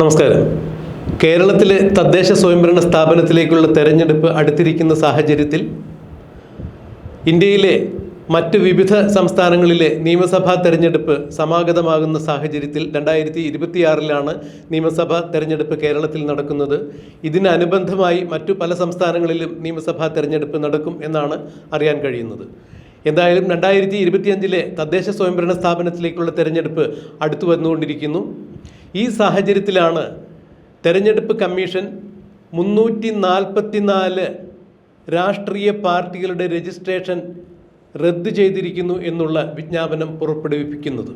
നമസ്കാരം. കേരളത്തിലെ തദ്ദേശ സ്വയംഭരണ സ്ഥാപനത്തിലേക്കുള്ള തെരഞ്ഞെടുപ്പ് അടുത്തിരിക്കുന്ന സാഹചര്യത്തിൽ ഇന്ത്യയിലെ മറ്റ് വിവിധ സംസ്ഥാനങ്ങളിലെ നിയമസഭാ തെരഞ്ഞെടുപ്പ് സമാഗതമാകുന്ന സാഹചര്യത്തിൽ രണ്ടായിരത്തി ഇരുപത്തിയാറിലാണ് നിയമസഭാ തെരഞ്ഞെടുപ്പ് കേരളത്തിൽ നടക്കുന്നത്. ഇതിനനുബന്ധമായി മറ്റു പല സംസ്ഥാനങ്ങളിലും നിയമസഭാ തെരഞ്ഞെടുപ്പ് നടക്കും എന്നാണ് അറിയാൻ കഴിയുന്നത്. എന്തായാലും രണ്ടായിരത്തി ഇരുപത്തിയഞ്ചിലെ തദ്ദേശ സ്വയംഭരണ സ്ഥാപനത്തിലേക്കുള്ള തെരഞ്ഞെടുപ്പ് അടുത്തു വന്നുകൊണ്ടിരിക്കുന്നു. ഈ സാഹചര്യത്തിലാണ് തെരഞ്ഞെടുപ്പ് കമ്മീഷൻ മുന്നൂറ്റി നാൽപ്പത്തിനാല് രാഷ്ട്രീയ പാർട്ടികളുടെ രജിസ്ട്രേഷൻ റദ്ദ് ചെയ്തിരിക്കുന്നു എന്നുള്ള വിജ്ഞാപനം പുറപ്പെടുവിപ്പിക്കുന്നത്.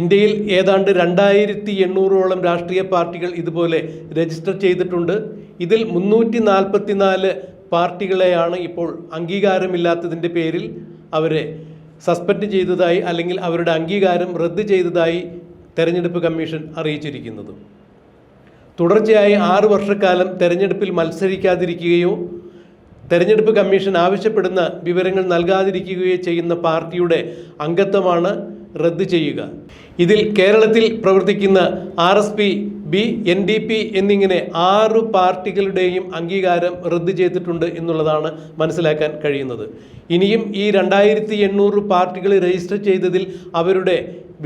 ഇന്ത്യയിൽ ഏതാണ്ട് രണ്ടായിരത്തി എണ്ണൂറോളം രാഷ്ട്രീയ പാർട്ടികൾ ഇതുപോലെ രജിസ്റ്റർ ചെയ്തിട്ടുണ്ട്. ഇതിൽ മുന്നൂറ്റി നാൽപ്പത്തിനാല് പാർട്ടികളെയാണ് ഇപ്പോൾ അംഗീകാരമില്ലാത്തതിന്റെ പേരിൽ അവരെ സസ്പെൻഡ് ചെയ്തതായി അല്ലെങ്കിൽ അവരുടെ അംഗീകാരം റദ്ദ് ചെയ്തതായി തെരഞ്ഞെടുപ്പ് കമ്മീഷൻ അറിയിച്ചിരിക്കുന്നത്. തുടർച്ചയായി ആറു വർഷക്കാലം തെരഞ്ഞെടുപ്പിൽ മത്സരിക്കാതിരിക്കുകയോ തെരഞ്ഞെടുപ്പ് കമ്മീഷൻ ആവശ്യപ്പെടുന്ന വിവരങ്ങൾ നൽകാതിരിക്കുകയോ ചെയ്യുന്ന പാർട്ടിയുടെ അംഗത്വമാണ് റദ്ദ് ചെയ്യുക. ഇതിൽ കേരളത്തിൽ പ്രവർത്തിക്കുന്ന R S P B N D P എന്നിങ്ങനെ ആറു പാർട്ടികളുടെയും അംഗീകാരം റദ്ദ് ചെയ്തിട്ടുണ്ട് എന്നുള്ളതാണ് മനസ്സിലാക്കാൻ കഴിയുന്നത്. ഇനിയും ഈ രണ്ടായിരത്തി എണ്ണൂറ് പാർട്ടികൾ രജിസ്റ്റർ ചെയ്തതിൽ അവരുടെ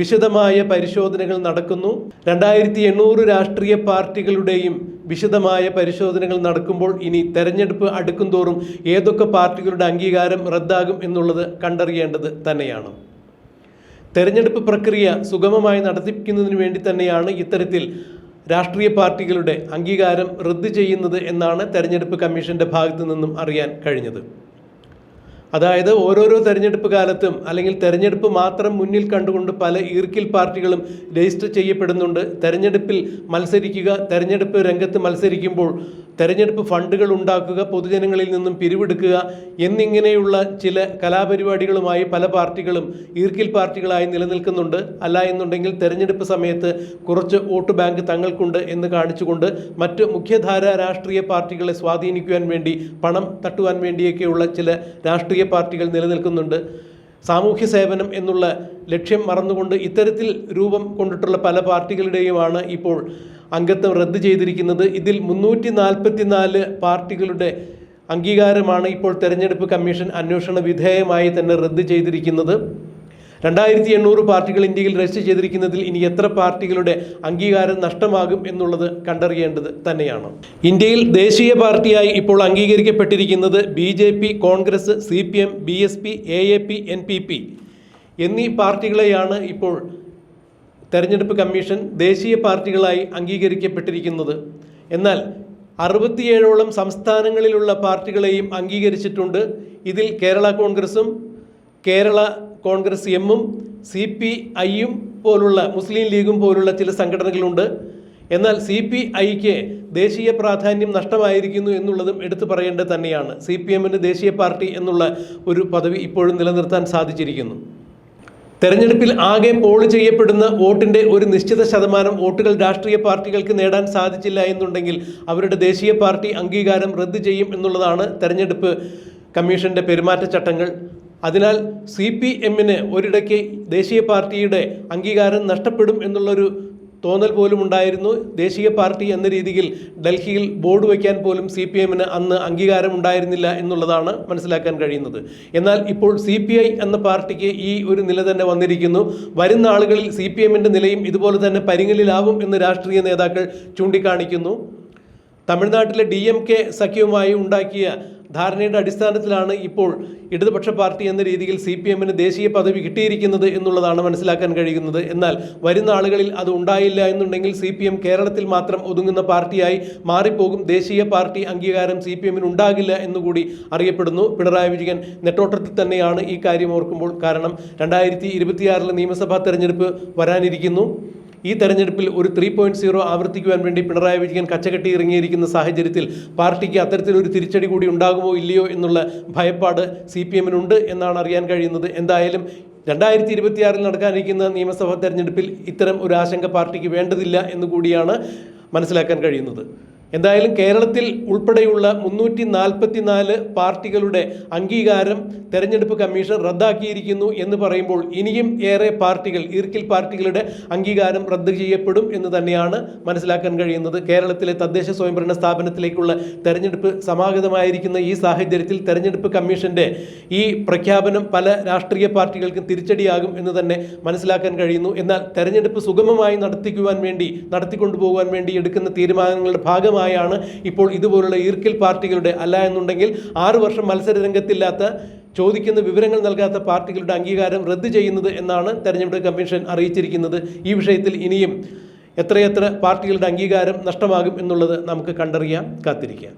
വിശദമായ പരിശോധനകൾ നടക്കുന്നു. രണ്ടായിരത്തി എണ്ണൂറ് രാഷ്ട്രീയ പാർട്ടികളുടെയും വിശദമായ പരിശോധനകൾ നടക്കുമ്പോൾ ഇനി തെരഞ്ഞെടുപ്പ് അടുക്കും തോറും ഏതൊക്കെ പാർട്ടികളുടെ അംഗീകാരം റദ്ദാകും എന്നുള്ളത് കണ്ടറിയേണ്ടത് തന്നെയാണ്. തെരഞ്ഞെടുപ്പ് പ്രക്രിയ സുഗമമായി നടത്തിപ്പിക്കുന്നതിന് വേണ്ടി തന്നെയാണ് ഇത്തരത്തിൽ രാഷ്ട്രീയ പാർട്ടികളുടെ അംഗീകാരം റദ്ദ് ചെയ്യുന്നത് എന്നാണ് തെരഞ്ഞെടുപ്പ് കമ്മീഷന്റെ ഭാഗത്തു നിന്നും അറിയാൻ കഴിഞ്ഞത്. അതായത് ഓരോരോ തെരഞ്ഞെടുപ്പ് കാലത്തും അല്ലെങ്കിൽ തെരഞ്ഞെടുപ്പ് മാത്രം മുന്നിൽ കണ്ടുകൊണ്ട് പല ഈർക്കിൽ പാർട്ടികളും രജിസ്റ്റർ ചെയ്യപ്പെടുന്നുണ്ട്. തെരഞ്ഞെടുപ്പിൽ മത്സരിക്കുക തെരഞ്ഞെടുപ്പ് രംഗത്ത് മത്സരിക്കുമ്പോൾ തെരഞ്ഞെടുപ്പ് ഫണ്ടുകൾ ഉണ്ടാക്കുക പൊതുജനങ്ങളിൽ നിന്നും പിരിവെടുക്കുക എന്നിങ്ങനെയുള്ള ചില കലാപരിപാടികളുമായി പല പാർട്ടികളും ഈർക്കിൽ പാർട്ടികളായി നിലനിൽക്കുന്നുണ്ട്. അല്ല എന്നുണ്ടെങ്കിൽ തെരഞ്ഞെടുപ്പ് സമയത്ത് കുറച്ച് വോട്ട് ബാങ്ക് തങ്ങൾക്കുണ്ട് എന്ന് കാണിച്ചുകൊണ്ട് മറ്റ് മുഖ്യധാര രാഷ്ട്രീയ പാർട്ടികളെ സ്വാധീനിക്കുവാൻ വേണ്ടി പണം തട്ടുവാൻ വേണ്ടിയൊക്കെയുള്ള ചില രാഷ്ട്രീയ പാർട്ടികൾ നിലനിൽക്കുന്നുണ്ട്. സാമൂഹ്യ സേവനം എന്നുള്ള ലക്ഷ്യം മറന്നുകൊണ്ട് ഇത്തരത്തിൽ രൂപം കൊണ്ടിട്ടുള്ള പല പാർട്ടികളുടെയുമാണ് ഇപ്പോൾ അംഗത്വം റദ്ദ് ചെയ്തിരിക്കുന്നത്. ഇതിൽ മുന്നൂറ്റി നാൽപ്പത്തിനാല് പാർട്ടികളുടെ അംഗീകാരമാണ് ഇപ്പോൾ തെരഞ്ഞെടുപ്പ് കമ്മീഷൻ അന്വേഷണ വിധേയമായി തന്നെ റദ്ദ് ചെയ്തിരിക്കുന്നത്. രണ്ടായിരത്തി എണ്ണൂറ് പാർട്ടികൾ ഇന്ത്യയിൽ രജിസ്റ്റർ ചെയ്തിരിക്കുന്നതിൽ ഇനി എത്ര പാർട്ടികളുടെ അംഗീകാരം നഷ്ടമാകും എന്നുള്ളത് കണ്ടറിയേണ്ടത് തന്നെയാണ്. ഇന്ത്യയിൽ ദേശീയ പാർട്ടിയായി ഇപ്പോൾ അംഗീകരിക്കപ്പെട്ടിരിക്കുന്നത് B J P Congress C P M B S P A A P N P P എന്നീ പാർട്ടികളെയാണ് ഇപ്പോൾ തെരഞ്ഞെടുപ്പ് കമ്മീഷൻ ദേശീയ പാർട്ടികളായി അംഗീകരിക്കപ്പെട്ടിരിക്കുന്നത്. എന്നാൽ അറുപത്തിയേഴോളം സംസ്ഥാനങ്ങളിലുള്ള പാർട്ടികളെയും അംഗീകരിച്ചിട്ടുണ്ട്. ഇതിൽ കേരള കോൺഗ്രസും കേരള കോൺഗ്രസ് എമ്മും സി പി ഐയും പോലുള്ള മുസ്ലിം ലീഗും പോലുള്ള ചില സംഘടനകളുണ്ട്. എന്നാൽ സി പി ഐക്ക് ദേശീയ പ്രാധാന്യം നഷ്ടമായിരിക്കുന്നു എന്നുള്ളതും എടുത്തു പറയേണ്ടത് തന്നെയാണ്. സി പി എമ്മിന് ദേശീയ പാർട്ടി എന്നുള്ള ഒരു പദവി ഇപ്പോഴും നിലനിർത്താൻ സാധിച്ചിരിക്കുന്നു. തെരഞ്ഞെടുപ്പിൽ ആകെ പോൾ ചെയ്യപ്പെടുന്ന വോട്ടിന്റെ ഒരു നിശ്ചിത ശതമാനം വോട്ടുകൾ രാഷ്ട്രീയ പാർട്ടികൾക്ക് നേടാൻ സാധിച്ചില്ല എന്നുണ്ടെങ്കിൽ അവരുടെ ദേശീയ പാർട്ടി അംഗീകാരം റദ്ദ് ചെയ്യും എന്നുള്ളതാണ് തെരഞ്ഞെടുപ്പ് കമ്മീഷന്റെ പെരുമാറ്റച്ചട്ടങ്ങൾ. അതിനാൽ സി പി എമ്മിന് ഒരിടയ്ക്ക് ദേശീയ പാർട്ടിയുടെ അംഗീകാരം നഷ്ടപ്പെടും എന്നുള്ളൊരു തോന്നൽ പോലും ഉണ്ടായിരുന്നു ദേശീയ പാർട്ടി എന്ന രീതിയിൽ ഡൽഹിയിൽ ബോർഡ് വയ്ക്കാൻ പോലും സി പി എമ്മിന് അന്ന് അംഗീകാരം ഉണ്ടായിരുന്നില്ല എന്നുള്ളതാണ് മനസ്സിലാക്കാൻ കഴിയുന്നത്. എന്നാൽ ഇപ്പോൾ സി പി ഐ എന്ന പാർട്ടിക്ക് ഈ ഒരു നില തന്നെ വന്നിരിക്കുന്നു. വരുന്ന ആളുകളിൽ സി പി എമ്മിന്റെ നിലയും ഇതുപോലെ തന്നെ പരിങ്ങലിലാവും എന്ന് രാഷ്ട്രീയ നേതാക്കൾ ചൂണ്ടിക്കാണിക്കുന്നു. തമിഴ്നാട്ടിലെ ഡി എം കെ സഖ്യവുമായി ഉണ്ടാക്കിയ ധാരണയുടെ അടിസ്ഥാനത്തിലാണ് ഇപ്പോൾ ഇടതുപക്ഷ പാർട്ടി എന്ന രീതിയിൽ സി പി എമ്മിന് ദേശീയ പദവി കിട്ടിയിരിക്കുന്നത് എന്നുള്ളതാണ് മനസ്സിലാക്കാൻ കഴിയുന്നത്. എന്നാൽ വരുന്ന ആളുകളിൽ അത് ഉണ്ടായില്ല എന്നുണ്ടെങ്കിൽ സി പി എം കേരളത്തിൽ മാത്രം ഒതുങ്ങുന്ന പാർട്ടിയായി മാറിപ്പോകും. ദേശീയ പാർട്ടി അംഗീകാരം സി പി എമ്മിന് ഉണ്ടാകില്ല എന്നുകൂടി അറിയപ്പെടുന്നു. പിണറായി വിജയൻ നെട്ടോട്ടത്തിൽ തന്നെയാണ് ഈ കാര്യം ഓർക്കുമ്പോൾ കാരണം രണ്ടായിരത്തി ഇരുപത്തിയാറിലെ നിയമസഭാ തെരഞ്ഞെടുപ്പ് വരാനിരിക്കുന്നു. ഈ തെരഞ്ഞെടുപ്പിൽ ഒരു ത്രീ പോയിന്റ് സീറോ ആവർത്തിക്കുവാൻ വേണ്ടി പിണറായി വിജയൻ കച്ചകെട്ടി ഇറങ്ങിയിരിക്കുന്ന സാഹചര്യത്തിൽ പാർട്ടിക്ക് അത്തരത്തിലൊരു തിരിച്ചടി കൂടി ഉണ്ടാകുമോ ഇല്ലയോ എന്നുള്ള ഭയപ്പാട് സി പി എമ്മിനുണ്ട് എന്നാണ് അറിയാൻ കഴിയുന്നത്. എന്തായാലും രണ്ടായിരത്തി ഇരുപത്തിയാറിൽ നടക്കാനിരിക്കുന്ന നിയമസഭാ തെരഞ്ഞെടുപ്പിൽ ഇത്തരം ഒരു ആശങ്ക പാർട്ടിക്ക് വേണ്ടതില്ല എന്നുകൂടിയാണ് മനസ്സിലാക്കാൻ കഴിയുന്നത്. എന്തായാലും കേരളത്തിൽ ഉൾപ്പെടെയുള്ള മുന്നൂറ്റി നാൽപ്പത്തിനാല് പാർട്ടികളുടെ അംഗീകാരം തെരഞ്ഞെടുപ്പ് കമ്മീഷൻ റദ്ദാക്കിയിരിക്കുന്നു എന്ന് പറയുമ്പോൾ ഇനിയും ഏറെ പാർട്ടികൾ ഈർക്കിൽ പാർട്ടികളുടെ അംഗീകാരം റദ്ദ് ചെയ്യപ്പെടും എന്ന് തന്നെയാണ് മനസ്സിലാക്കാൻ കഴിയുന്നത്. കേരളത്തിലെ തദ്ദേശ സ്വയംഭരണ സ്ഥാപനത്തിലേക്കുള്ള തെരഞ്ഞെടുപ്പ് സമാഗതമായിരിക്കുന്ന ഈ സാഹചര്യത്തിൽ തെരഞ്ഞെടുപ്പ് കമ്മീഷന്റെ ഈ പ്രഖ്യാപനം പല രാഷ്ട്രീയ പാർട്ടികൾക്കും തിരിച്ചടിയാകും എന്ന് തന്നെ മനസ്സിലാക്കാൻ കഴിയുന്നു. എന്നാൽ തെരഞ്ഞെടുപ്പ് സുഗമമായി നടത്തിക്കുവാൻ വേണ്ടി നടത്തിക്കൊണ്ടുപോകാൻ വേണ്ടി എടുക്കുന്ന തീരുമാനങ്ങളുടെ ഭാഗമായാണ് ഇപ്പോൾ ഇതുപോലുള്ള ഈർക്കിൽ പാർട്ടികളുടെ അല്ല എന്നുണ്ടെങ്കിൽ ആറു വർഷം മത്സര രംഗത്തില്ലാത്ത ചോദിക്കുന്ന വിവരങ്ങൾ നൽകാത്ത പാർട്ടികളുടെ അംഗീകാരം റദ്ദ് ചെയ്യുന്നത് എന്നാണ് തെരഞ്ഞെടുപ്പ് കമ്മീഷൻ അറിയിച്ചിരിക്കുന്നത്. ഈ വിഷയത്തിൽ ഇനിയും എത്രയെത്ര പാർട്ടികളുടെ അംഗീകാരം നഷ്ടമാകും എന്നുള്ളത് നമുക്ക് കണ്ടറിയാം കാത്തിരിക്കാം.